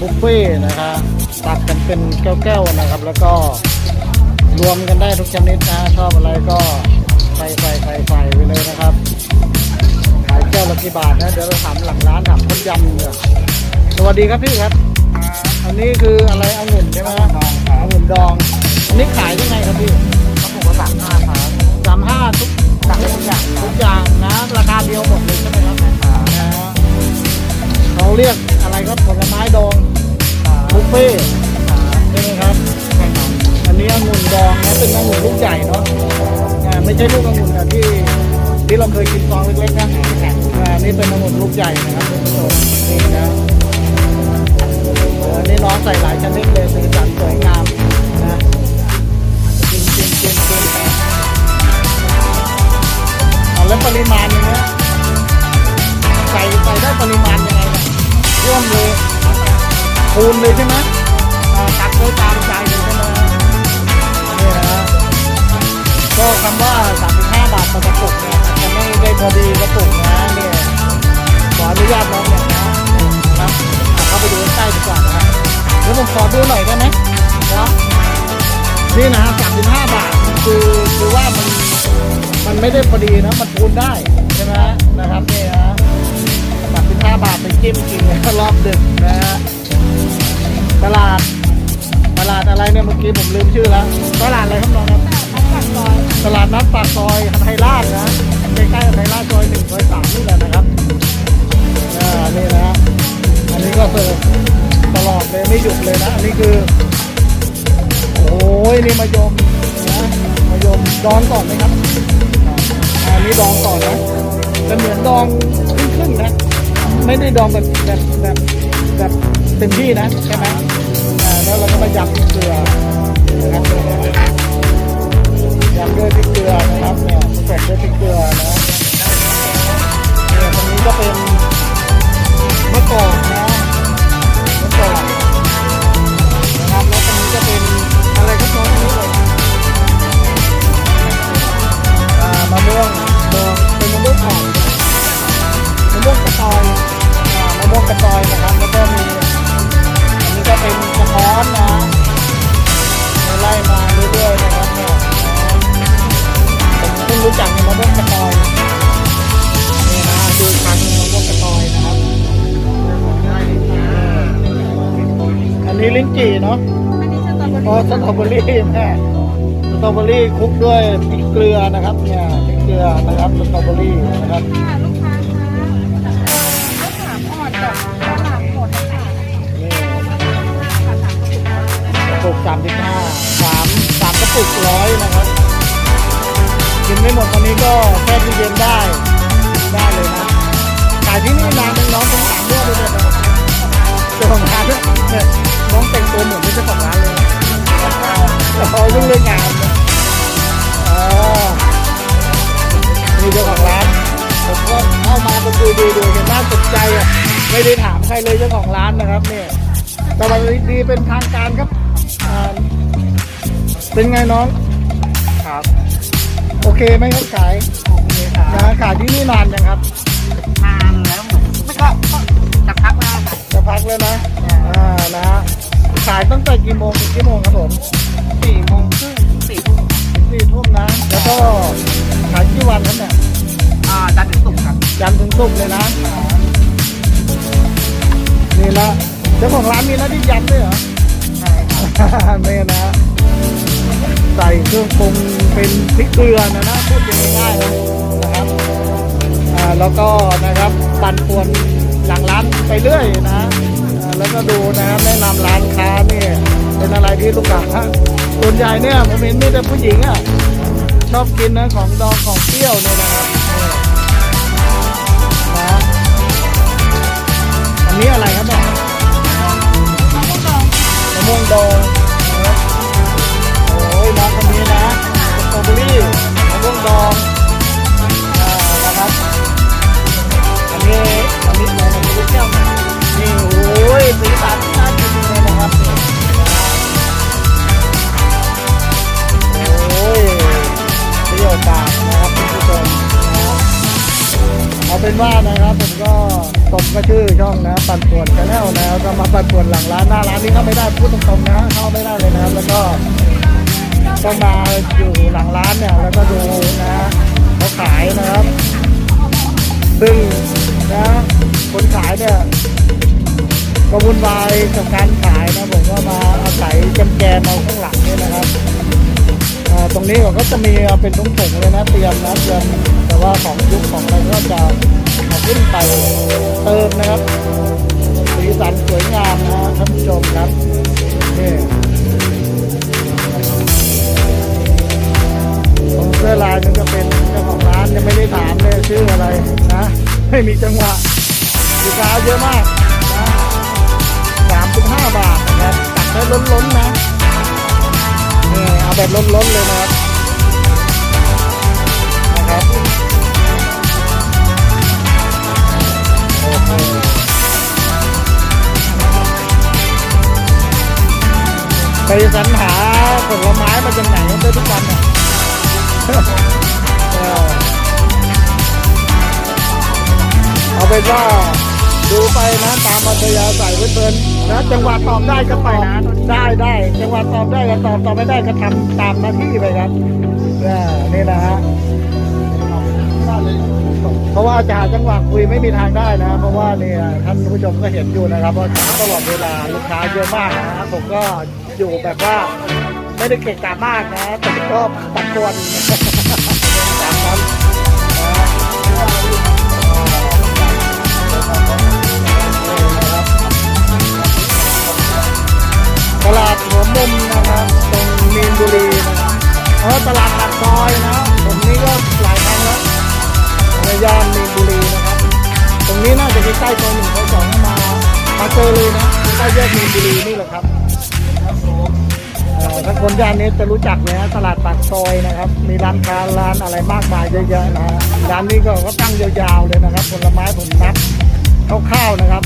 บุฟเฟ่ต์นะครับตักกันเป็นแก้วๆนะครับ แล้วก็รวมกันได้ทุกชนิดนะชอบอะไรก็ใส่ใส่ใส่ใส่ไปเลยนะครับขายแก้วละกี่บาทนะเดี๋ยวเราถามหลังร้านถามคนยำเนี่ยสวัสดีครับพี่ครับ อันนี้คืออะไรองุ่นใช่ไหมครับองุ่นดอง อันนี้ขายยังไงครับพี่เขาบอกว่าสามห้าครับสามห้าทุกสั่งได้ทุกอย่างครัทุบกอย่างนะ ราคาเดียวหมดเลยใช่ไหมครับนะฮะ เขาเรียกอะไรครับผลไม้ดองบุฟเฟ่ใช่ไหมครับใช่ครับอันนี้องุ่นดองนะเป็นองุ่นลูกใหญ่เนาะไม่ใช่ลูกองุ่นแบบที่ที่เราเคยกินซองเล็กๆนะอ่านี่เป็นองุ่นลูกใหญ่นะครับท่นผู้ชมนี่นะอันนี้น้องใส่หลายชนิดเลยสีสันสวยงาม ไม่ได้พอดีนะ มันคูณได้ใช่ไหมนะครับนี่นะ35บาทไปจิ้มกินรอบดึกนะฮะตลาดตลาดอะไรเนี่ยเมื่อกี้ผมลืมชื่อแล้วตลาดอะไรครับน้องครับตลาดนัดปากซอยไทยราชนะใกล้ๆกับไทยราชซอยหนึ่งซอยสามนี่แหละนะครับอ่านี่นะอันนี้ก็เสิร์ฟตลอดเลยไม่หยุดเลยนะอันนี้คือ โอ้ยนี่มายมนะมายมดองก่อนไหมครับ อันนี้ดองก่อนนะจะเหมือนดองครึ่งๆนะ ไม่ได้ดองแบบแบบแบบแบบเต็มที่นะใช่ไหมแล้วเราก็มายำพริกเกลือนะครับยำด้วยพริกเกลือนะครับเนี่ยเสร็จด้วยพริกเกลือนะเนี่ยตรงนี้ก็เป็นมะกอกนะมะกอกนะครับแล้วตรงนี้ก็เป็นอะไรครับน้องนนี้เลยอ่ามะม่วงดองเป็นมะม่วง อ่อนมะม่วงกระตอยอ่ามะม่วงกระตอยนะครับ แล้วก็มีอันนี้ก็เป็นกระท้อนนะไล่มาเรื่อยๆนะครับเนี่ยผมเพิ่งรู้จักในมะม่วงกระตอยนี่นะดูอีกครั้งหนึ่งมะม่วงกระตอยนะครับอันนี้ลิ้นจี่เนาะอ๋อสตรอเบอรี่แม่ สตรอเบอรี่คลุกด้วยพริกเกลือนะครับเนี่ยพริกเกลือนะครับสตรอเบอรี่นะครับค่ะลูกค้าคะมะขามอ่อนกับมะขามหมดค่ะนี่ค่ะสามสิบห้ากระปุกสามสิบห้าสามสามกระปุกร้อยนะครับกินไม่หมดตอนนี้ก็แช่ตู้เย็นได้ได้เลยนะขายที่นี่นานเป็นน้องต้องถาม ใจอะไม่ได้ถามใครเลยเจ้าของร้านนะครับเนี่ยสวัสดีเป็นทางการครับอ่าเป็นไงน้องครับ โอเคไหมครับขายโอเคครับนะขายที่นี่นานยังครับนานแล้วเหมือนไม่ก็ก็จะพักแล้วค่ะจะพักแล้วนะอ่านะฮะขายตั้งแต่กี่โมงถึงกี่โมงครับผมสี่โมงครึ่งสี่ทุ่มสี่ทุ่มนะแล้วก็ขายกี่วันครับเนี่ยอ่าจันทร์ถึงศุกร์ครับจันทร์ถึงศุกร์เลยนะ นะเจ้าของร้านมีหน้าที่ยำด้วยเหรอใช่ครับนี่นะ ใส่เครื่องปรุงเป็นพริกเกลือนะนะพูดยังง่ายๆนะนะครับอ่าแล้วก็นะครับปั่นป่วนหลังร้านไปเรื่อยนะอ่าแล้วก็ดูนะครับแนะนำร้านค้านี่เป็นอะไรที่ลูกค้าส่วนใหญ่เนี่ยผมเห็นมีแต่ผู้หญิงอะชอบกินนะของดองของเปรี้ยวเนี่ยนะครับ มะม่วงดองมะม่วงดองนะครับโอ้ยน้องคนนี้นะสตรอเบอรี่มะม่วงดองอ่านะครับอันนี้อันนี้อะไรนะลูกแก้วนี่โอ้ยสีสันน่ากินเลยนะครับนี่โอ้ยเปรี้ยวปากนะครับคุณผู้ชมนะเอาเป็นเป็นว่านะครับผมก็ ตมก็ชื่อช่องนะ ปั่นป่วนชาแนลนะก็มาปั่นป่วนหลังร้านหน้าร้านนี้เข้าไม่ได้พูดตรงๆนะเข้าไม่ได้เลยนะครับแล้วก็ต้องมาอยู่หลังร้านเนี่ยแล้วก็ดูนะเขาขายนะครับ ซึ่งนะคนขายเนี่ยก็วุ่นวายกับการขายนะผมก็มาอาศัยแกมแกมเอาข้างหลังนี่นะครับตรงนี้ก็จะมีเป็นถุงๆเลยนะเตรียมนะเตรียม ว่าของยุคของอะไรก็จะเอาขึ้นไปเติมนะครับ สีสันสวยงามนะท่านผู้ชมครับนี่ของเสื้อลายนึงก็เป็นเจ้าของร้านยังไม่ได้ถามเลยชื่ออะไรนะไม่มีจังหวะลูกค้าเยอะมากนะสามสิบห้าบาทนะครับตักได้ล้นๆนะนี่เอาแบบล้นๆเลยนะครับนะครับ ไปสรรหาผลไม้มาจากไหนได้ทุกวันเนี่ยเออเอาเป็นว่าดูไปนะตามอัธยาศัยเพลินๆนะจังหวะตอบได้ก็ตอบได้ได้จังหวะตอบได้ก็ตอบตอบไม่ได้ก็ทำตามหน้าที่ไปครับนี่นะฮะ เพราะว่าจะหาจังหวะคุยไม่มีทางได้นะเพราะว่าเนี่ยท่านผู้ชมก็เห็นอยู่นะครับว่าตลอดเวลาลูกค้าเยอะมากนะผมก็อยู่แบบว่าไม่ได้เก่งกามากนะแต่ก็ตักตวนตามนั้นตลาดหัวมุมนะครับตรงมีนบุรีนะครับเออตลาดปากซอยนะผมนี่ก็หลายครั้ง ย่านมีนบุรีนะครับ ตรงนี้น่าจะใกล้ๆซอยหนึ่งซอยสองมามาเจอเลยนะใกล้แยกมีนบุรีนี่แหละครับถ้าคนย่านนี้จะรู้จักเลยฮะตลาดปากซอยนะครับ มีร้านค้าร้านอะไรมากมายเยอะๆนะฮะร้านนี้ก็ก็ตั้งยาวๆเลยนะครับ ผลไม้ผมนับคร่าวๆนะครับ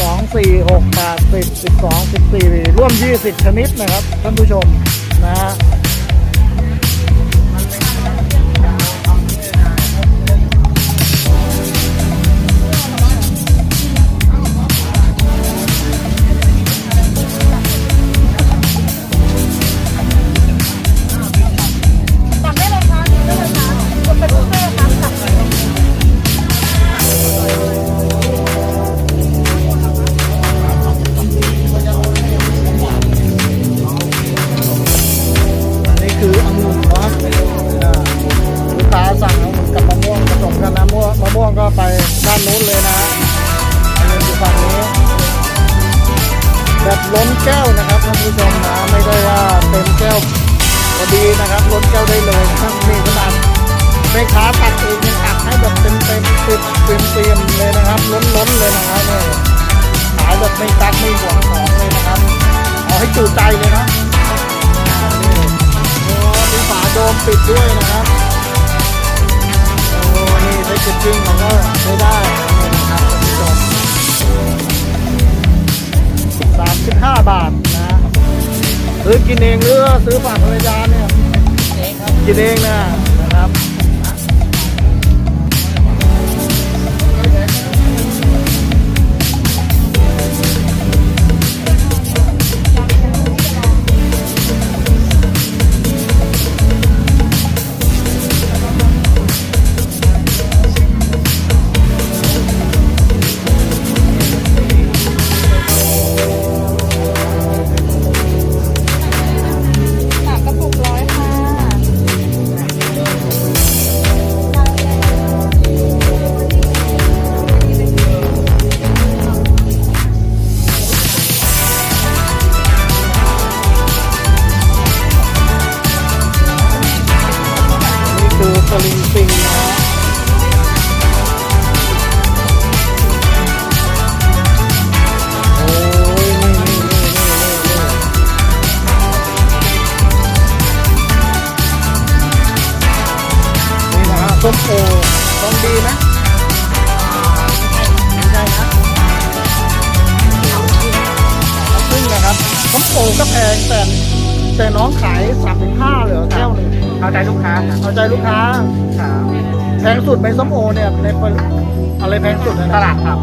สองสี่หกแปดสิบสิบสองสิบสี่ร่วมยี่สิบชนิดนะครับ ท่านผู้ชมนะฮะ พอดีนะครับล้นแก้วได้เลยทั้งนี่ขนาดแม่ค้าตักเองยังตักให้แบบเต็มเต็มติดเต็มเต็มเลยนะครับล้นล้นๆเลยนะครับเนี่ยขายแบบไม่ตักไม่หวงของเลยนะครับเอาให้จุใจเลยนะอ่านี่โอ้มีฝาโดมปิดด้วยนะครับโอ้นี่ใช้จิตจริงของก็ใช้ได้นะครับท่านผู้ชมสามสิบห้าบาท ซื้อกินเองหรือซื้อฝากภรรยาเนี่ยกินเองนะ ลิงปิงนะฮะโอ้ยนี่นี่นี่นี่นี่นะฮะส้มโอต้องดีไหมไม่ใช่นะซึ่งนะครับส้มโอก็แพงแต่แต่น้องขายสามถึงห้าเหรอแก้วหนึ่ง เอาใจลูกค้าครับเอาใจลูกค้า ครับแพงสุดในส้มโอเนี่ยในปริอะไรแพงสุดนะสลัดครับ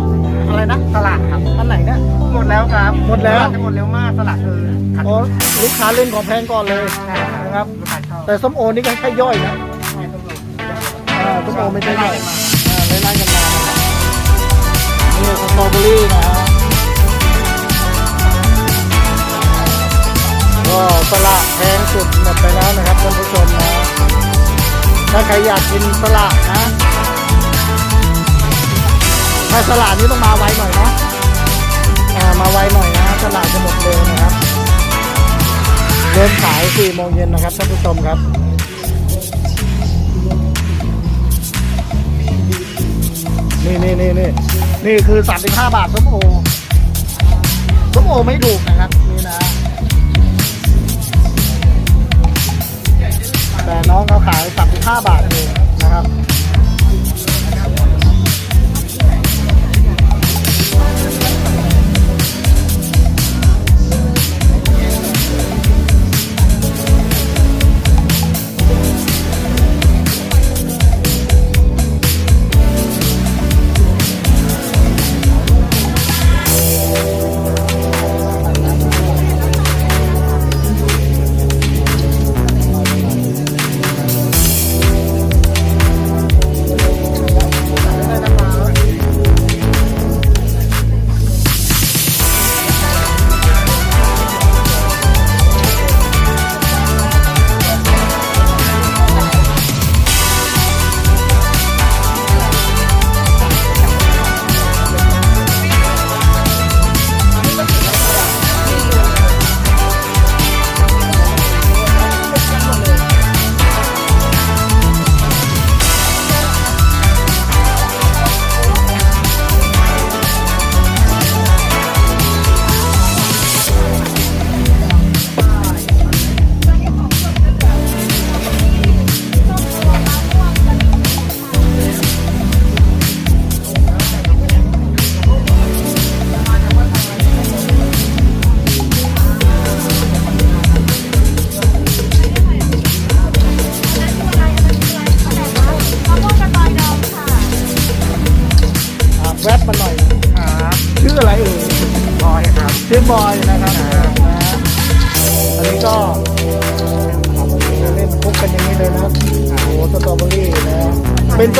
อะไรนะสลัดครับ อันไหนเนี่ย หมดแล้วครับหมดแล้วจะหมดเร็วมากสลัดเออขัดโอ้ลูกค้าเล่นของแพงก่อนเลยใช่ครับนะครับลูกค้าชอบแต่ส้มโอนี่ก็แค่ย่อยนะใช่ต้องลงอ่าส้มโอไม่ใช่ย่อยไล่กันมาอ่าไล่ๆกันมานะครับนี่สตรอเบอรี่นะฮะ ก็สละแพงสุดหมดไปแล้วนะครับท่านผู้ชมนะถ้าใครอยากกินสละนะถ้าสละนี้ต้องมาไวหน่อยเนาะามาไวหน่อยนะสละจะหมดเร็วนะครับเริ่มขาย4โมงเย็นนะครับท่านผู้ชมครับนี่นี่นี่นี่นี่คือ35บาทส้มโอส้มโอไม่ถูกนะครับ แต่น้องเขาขาย 35 บาทเองนะครับ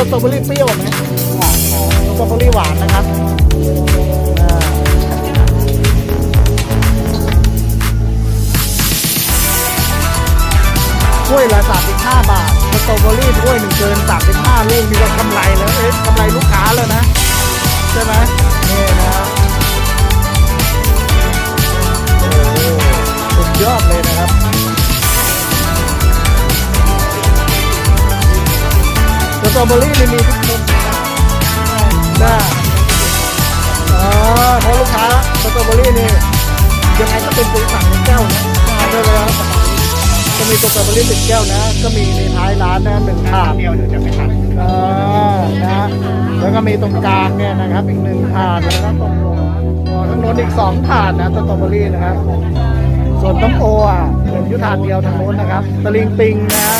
สตรอเบอรี่เปรี้ยวไหมสตรอเบอรี่หวานนะครับถ้วยละ 35 บาท สตรอเบอรี่ถ้วยหนึ่งเกิน 35 ลูกนี่ก็กำไรแล้ว เอ๊ะกำไรลูกค้าแล้วนะ ใช่ไหมนี่นะโอ้โหสุดยอดเลยนะครับ ตรอเบอรี่นี่มีทุกมุมนะอ๋อเพราะลูกค้าสตรอเบอรี่นี่ยังไงก็เป็นตัวสั่งเป็นแก้วนะมาได้เลยครับจะมีสตรอเบอรี่ติดแก้วนะ ก็มีในท้ายร้านนะหนึ่งถาดเดียวเดี๋ยวจะไม่ทันอ่านะแล้วก็มีตรงกลางเนี่ยนะครับอีกหนึ่งถาดแล้วก็ตรงหัวทางโน้นอีกสองถาดนะสตรอเบอรี่นะครับส่วนต้มโออะเหลือยู่ถาดเดียวทางโน้นนะครับตะลิงปิงนะฮะ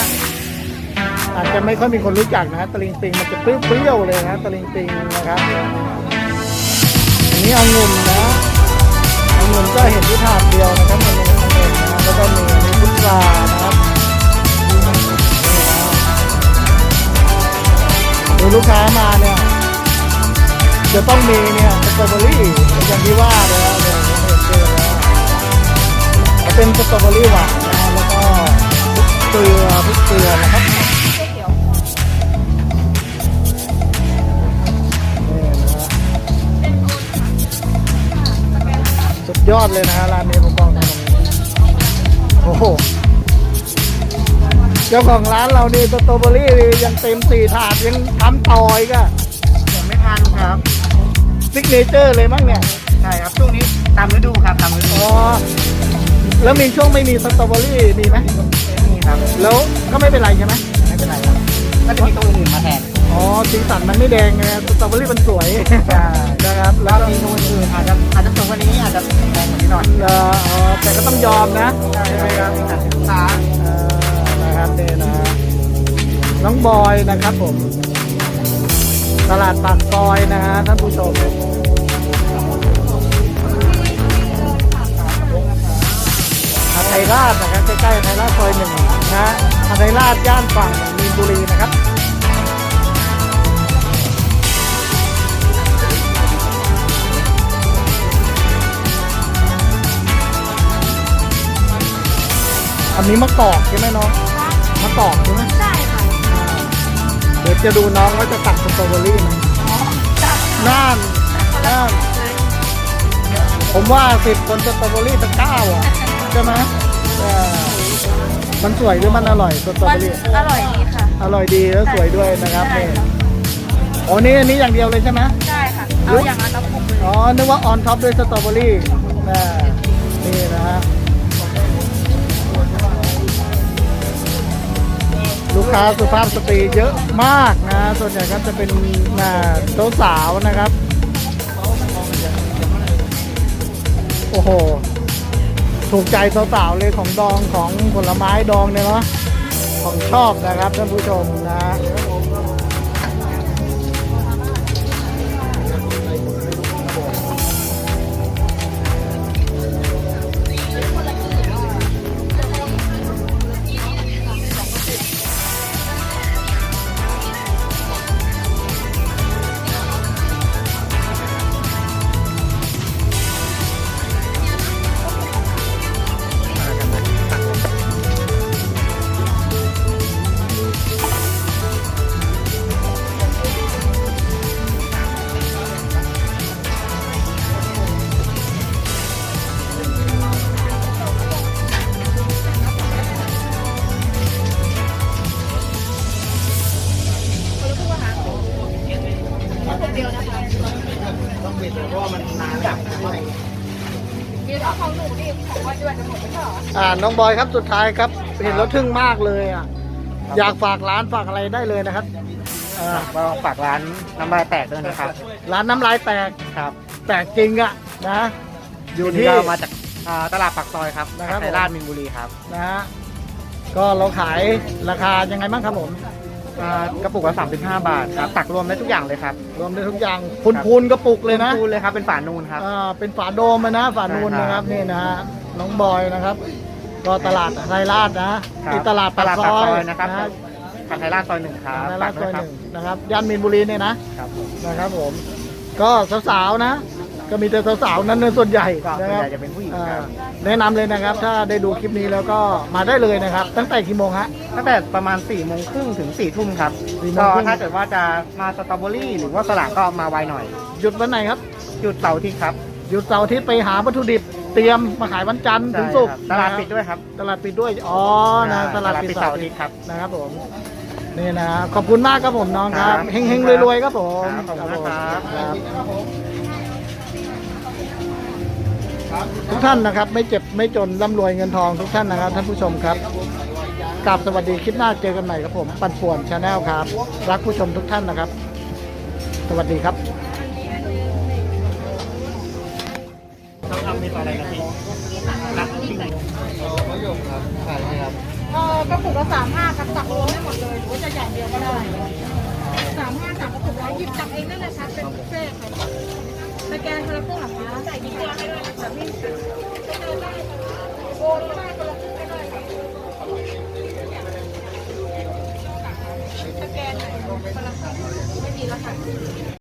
อาจจะไม่ค่อยมีคนรู้จักนะฮะตะลิงปิงมันจะเปรี้ยวๆเลยนะตะลิงปิงนะครับอันนี้องุ่นนะองุ่นก็เห็นที่ถาดเดียวนะครับมันมีองุ่นนะแล้วก็มีอันนี้พุทรานะครับดูลูกค้ามาเนี่ยจะต้องมีเนี่ยสตรอเบอรี่อย่างที่ว่าเลยนะเนี่ยเห็นเจอแล้วเป็นสตรอเบอรี่หวานนะแล้วก็พริกเกลือพริกเกลือนะครับ อดเลยนะฮะร้านนี้ผมบอกนะโอ้โหเจ้าของร้านเรานี่สตรอเบอรี่ยังเต็มสี่ถาดยังทำต่ออีกอะยังไม่ทันครับซิกเนเจอร์เลยมั้งเนี่ยใช่ครับช่วงนี้ตามฤดูครับตามฤดูอ๋อแล้วมีช่วงไม่มีสตรอเบอรี่มีไหมนี่ครับ แล้วก็ไม่เป็นไรใช่ไหมไม่เป็นไรครับก็จะมีตัวอื่นมาแทนอ๋อสีสันมันไม่แดงไงสตรอเบอรี่มันสวยใช่นะครับแล้แล้ว ยอมนะใช่ไหมครับมีการศึกษาเอ่อนะครับนี่นะน้องบอยนะครับผม ตลาดปากซอยนะฮะท่านผู้ชมอาไทยราชนะครับใกล้ๆไทยราชซอยหนึ่งนะฮะอาไทยราชย่านฝั่งมีนบุรีนะครับ อันนี้มะกอกใช่ไหมน้องมะกอกใช่ไหมได้ค่ะเดี๋ยวจะดูน้องว่าจะตัดสตรอเบอรี่ไหมน่านน่านผมว่าสิบคนสตรอเบอรี่สักเก้าอะใช่ไหมเออมันสวยหรือมันอร่อยสตรอมัเบนอรี่อร่อยดีค่ะ อร่อยดีแล้วสวยด้วยนะครับนี่โอ้นี่อันนี้อย่างเดียวเลยใช่ไหมได้ค่ะ เอาอย่างละกระปุกเลยอ๋อนึกว่าออนท็อปด้วยสตรอเบอรี่นะนี่นะฮะ ลูกค้าสุภาพสตรีเยอะมากนะ ส่วนใหญ่ก็จะเป็นนะสาวนะครับ โอ้โห ถูกใจสาวๆเลยของดองของผลไม้ดองเนี่ยเนาะของชอบนะครับท่านผู้ชมนะ บอยครับสุดท้ายครับ เห็นแล้วทึ่งมากเลยอะ อยากฝากร้านฝากอะไรได้เลยนะครับอ่าก็ฝากร้านน้ำลายแตกด้วยนะครับ ร้านน้ำลายแตกครับ แตกจริงอะนะอยู่ที่นี่ก็มาจากอ่าตลาดปากซอยครับนะครับไทยราชมินบุรีครับนะฮะก็เราขายราคายังไงบ้างครับผมอ่ากระปุกละ35 บาทครับตักรวมได้ทุกอย่างเลยครับ รวมได้ทุกอย่างพูนพูนๆกระปุกเลยนะคูณเลยครับเป็นฝานูนครับอ่าเป็นฝาโดมอะนะฝานูนใช่นะคครัรับบนี่นะฮะน้องบอยนะครับ ก็ตลาดไทยราชนะครับที่ตลาดตลาดซปากอซยอยนะครับนะฮะทางไทยราชซอยหนึ่งครับไทยราชซอยฝกหด้วนึ่งนะครับย่านมีนบุรีเนี่ยนะครับผมนะครับผม ก็สาวๆนะ ก็มีแต่สาวๆนั้นเป็นส่วนใหญ่ก็ส่นะวนคใหรับญ่จะเป็นผู้หญิงอ่าครับแนะนำเลยนะครับ ถ้าได้ดูคลิปนี้แล้วก็มาได้เลยนะครับ ตั้งแต่กี่โมงฮะตั้งแต่ประมาณ4ี่โมงครึ่งถึง4ี่ทุ่มครับสี่โมก็งครึ่งถ้าเกิดว่าจะมาสตรอเบอรี่หรือว่าสลัดก็มาไวหน่อย หยุดวันไหนครับหยุดเสาร์อาที่ครับหยุดเสาร์อาทิตย์ไปหาวัตถุดิบ เตรียมมาขายวันจันทร์ถึงศุกร์ใช่ครับตลาดนะครับปิดด้วยครับ ตลาดปิดด้วย อ๋อนะตลาดปิดเสาร์อาทิตย์ครับนะครับผมนี่นะขอบคุณมากครับผมน้องครับครับเฮงๆรวยๆครับผมครับขอบคุณนะครับครับทุกท่านนะครับไม่เจ็บไม่จนร่ำรวยเงินทองทุกท่านนะครับ ท่านผู้ชมครับกราบสวัสดีคลิปหน้าเจอกันใหม่ครับผม ปันป่วนชาแนลครับ รักผู้ชมทุกท่านนะครับ สวัสดีครับ ต้องทำมีอะไรกันพี่รักที่ไหนเออกระปุกละสามห้าครับตักรวมได้หมดเลยหรือว่าจะอย่างเดียวก็ได้สามห้าจากกระปุกร้อยหยิบจับเองได้เลยครับเป็นบุฟเฟ่ครับสแกนคนละครึ่งเหรอคะใส่ดีเจให้ด้วยแบบนี้โอนก็ได้คนละครึ่งก็ได้ค่ะสแกนหนคนละครึ่งไม่มีแล้วค่ะ